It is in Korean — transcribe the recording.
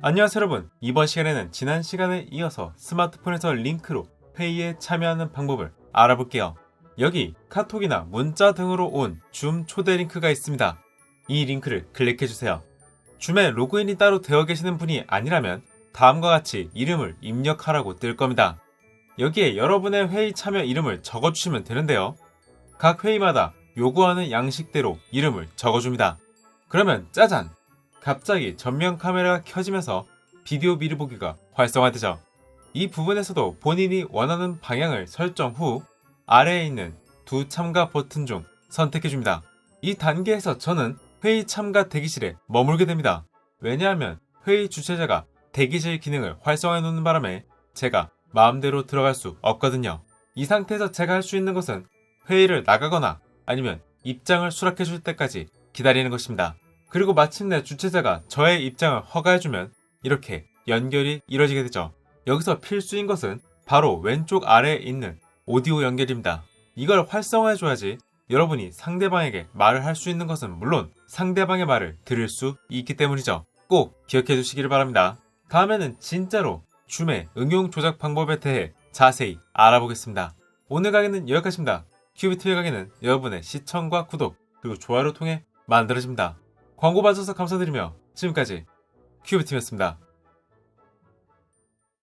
안녕하세요 여러분. 이번 시간에는 지난 시간에 이어서 스마트폰에서 링크로 회의에 참여하는 방법을 알아볼게요. 여기 카톡이나 문자 등으로 온 줌 초대 링크가 있습니다. 이 링크를 클릭해주세요. 줌에 로그인이 따로 되어 계시는 분이 아니라면 다음과 같이 이름을 입력하라고 뜰 겁니다. 여기에 여러분의 회의 참여 이름을 적어주시면 되는데요. 각 회의마다 요구하는 양식대로 이름을 적어줍니다. 그러면 짜잔 갑자기 전면 카메라가 켜지면서 비디오 미리 보기가 활성화되죠. 이 부분에서도 본인이 원하는 방향을 설정 후 아래에 있는 두 참가 버튼 중 선택해줍니다. 이 단계에서 저는 회의 참가 대기실에 머물게 됩니다. 왜냐하면 회의 주최자가 대기실 기능을 활성화해 놓는 바람에 제가 마음대로 들어갈 수 없거든요. 이 상태에서 제가 할 수 있는 것은 회의를 나가거나 아니면 입장을 수락해 줄 때까지 기다리는 것입니다. 그리고 마침내 주최자가 저의 입장을 허가해주면 이렇게 연결이 이루어지게 되죠. 여기서 필수인 것은 바로 왼쪽 아래에 있는 오디오 연결입니다. 이걸 활성화해줘야지 여러분이 상대방에게 말을 할 수 있는 것은 물론 상대방의 말을 들을 수 있기 때문이죠. 꼭 기억해 두시기를 바랍니다. 다음에는 진짜로 줌의 응용 조작 방법에 대해 자세히 알아보겠습니다. 오늘 강의는 여기까지입니다. 큐비트의 강의는 여러분의 시청과 구독 그리고 좋아요를 통해 만들어집니다. 광고 봐주셔서 감사드리며 지금까지 큐브팀이었습니다.